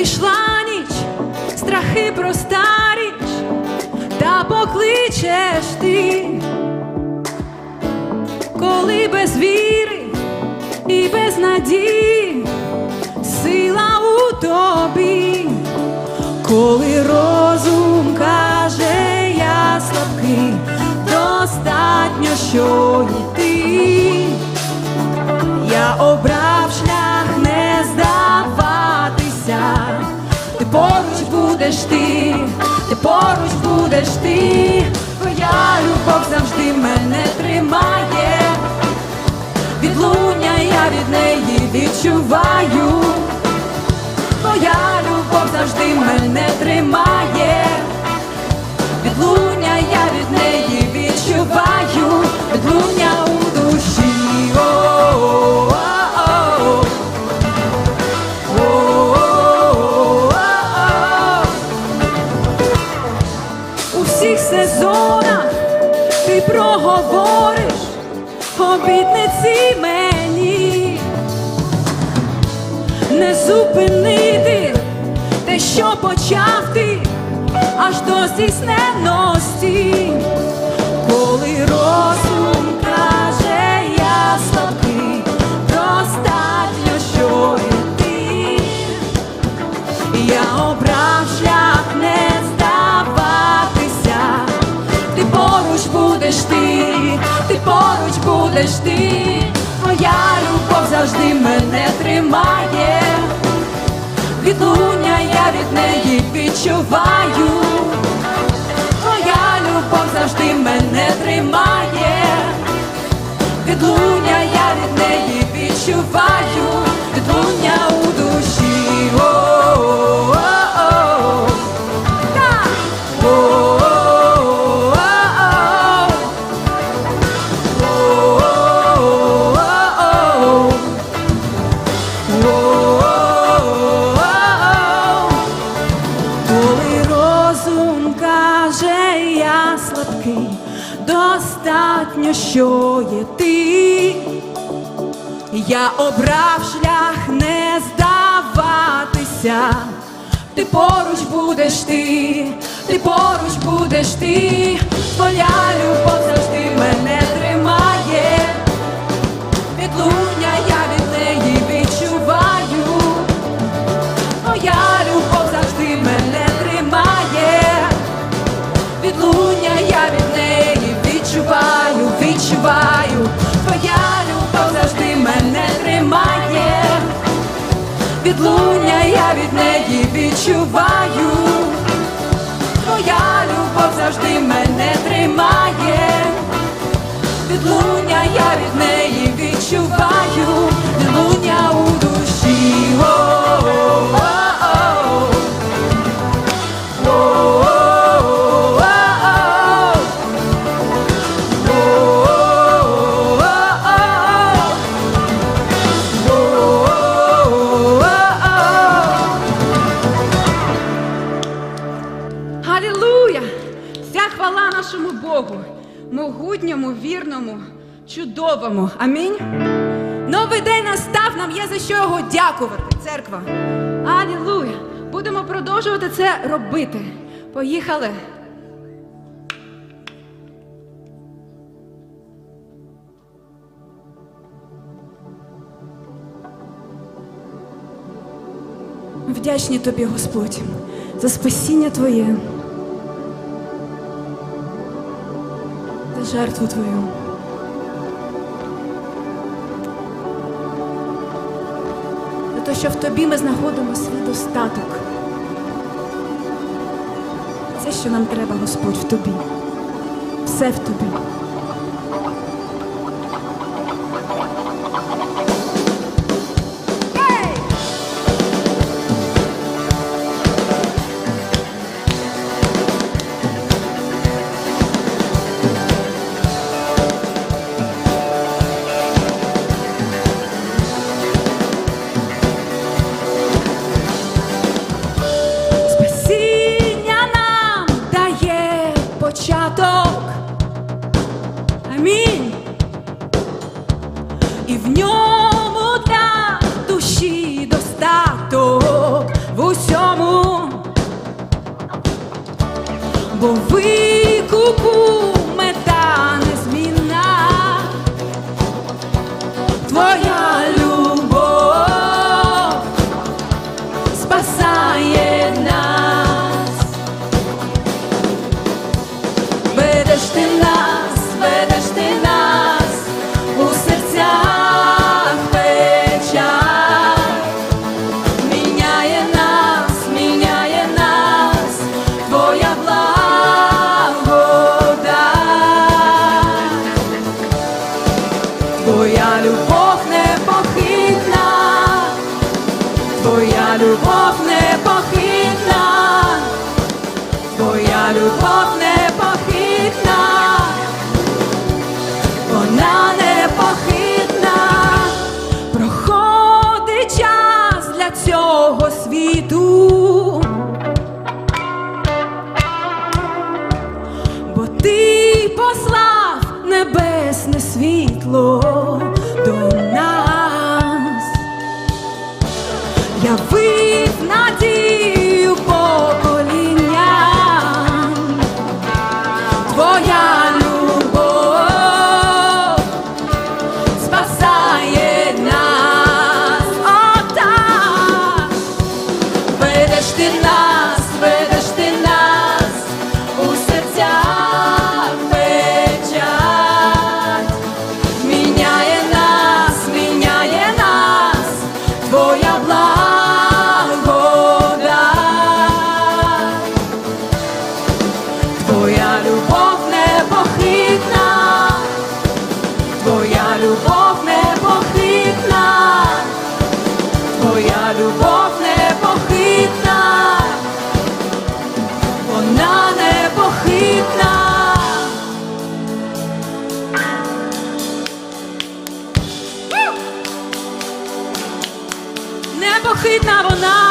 прийшла ніч, страхи простаріч, та покличеш ти, коли без віри і без надії, сила у тобі, коли розум каже, я слабкий, достатньо, що йти. Я обрав будеш ти, ти поруч будеш ти, твоя любов завжди мене тримає, відлуння я від неї відчуваю, твоя любов завжди мене тримає, відлуння я від неї обітниці мені. Не зупинити те, що почав ти аж до здійсненості, будеш ти, твоя любов завжди мене тримає, відлуння я від неї відчуваю, що є ти. Я обрав шлях не здаватися, ти поруч будеш ти, ти поруч будеш ти, твоя могутньому, чудовому. Амінь. Новий день настав, нам є за що його дякувати, церква. Алілуя! Будемо продовжувати це робити. Поїхали. Вдячні тобі, Господь, за спасіння Твоє, за жертву Твою. Що в тобі ми знаходимо свій достаток. Все, що нам треба, Господь, в тобі. Все в тобі. початок. Амінь. І в ньому для душі достаток в усьому, бо викупу мета незмінна твоя. Вона непохитна, проходить час для цього світу. Бо ти послав небесне світло твоя благодать, Непохитна вона.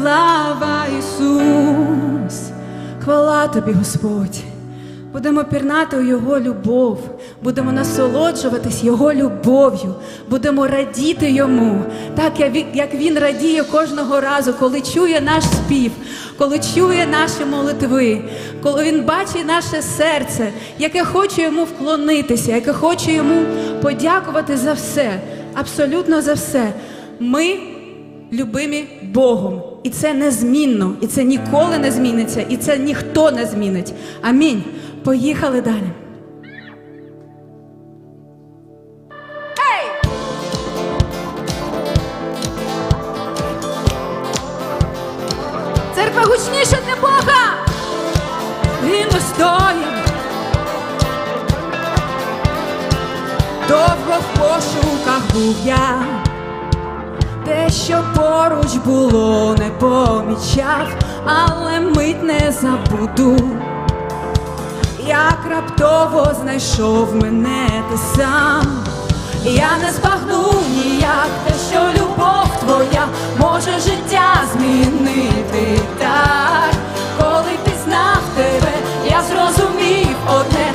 Слава Ісус, хвала тобі, Господь. Будемо пірнати у Його любов, будемо насолоджуватись Його любов'ю, будемо радіти Йому, так як Він- радіє кожного разу, коли чує наш спів, коли чує наші молитви, коли Він бачить наше серце, яке хоче йому вклонитися, яке хоче йому подякувати за все, абсолютно за все. Ми любимі Богом. І це незмінно, і це ніколи не зміниться, і це ніхто не змінить. Амінь. Поїхали далі. Церква гучніша для Бога! Він достоїн. Довго в пошуках був я. Те, що поруч було, не помічав, але мить не забуду. Як раптово знайшов мене ти сам, я не збагну ніяк те, що любов твоя може життя змінити так, коли пізнав тебе, я зрозумів одне.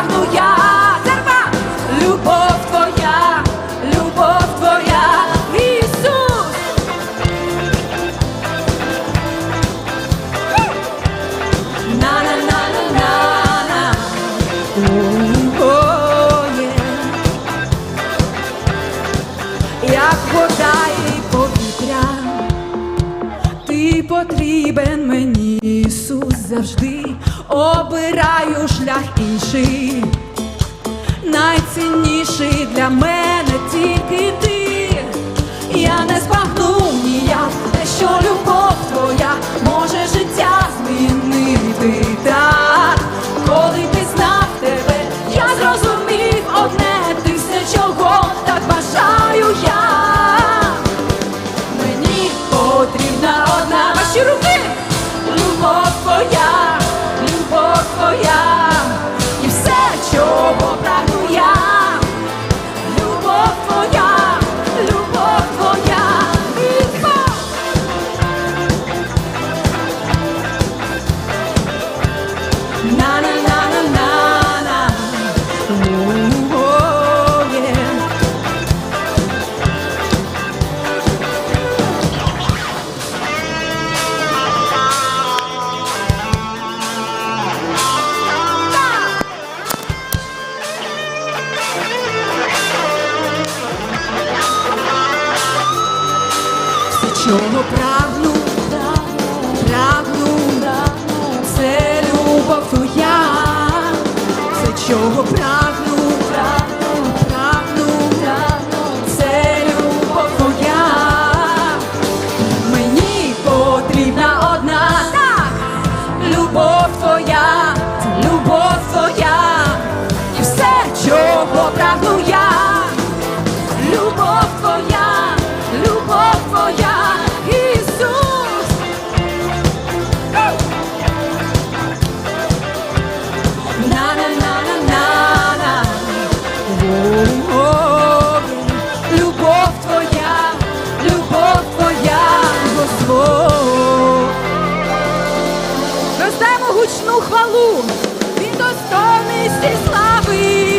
прагну я дарма, любов твоя, любов твоя, Ісус. на на на на на О, як вода і повітря, ти потрібен мені, Ісус, завжди обираю шлях інший, найцінніший для мене тільки ти, я не збагну ніяк, те, що любов твоя може життя змінити. Так, коли пізнав тебе, я зрозумів одне ти все, чого так бажаю я. твоя, все чого прагнеш.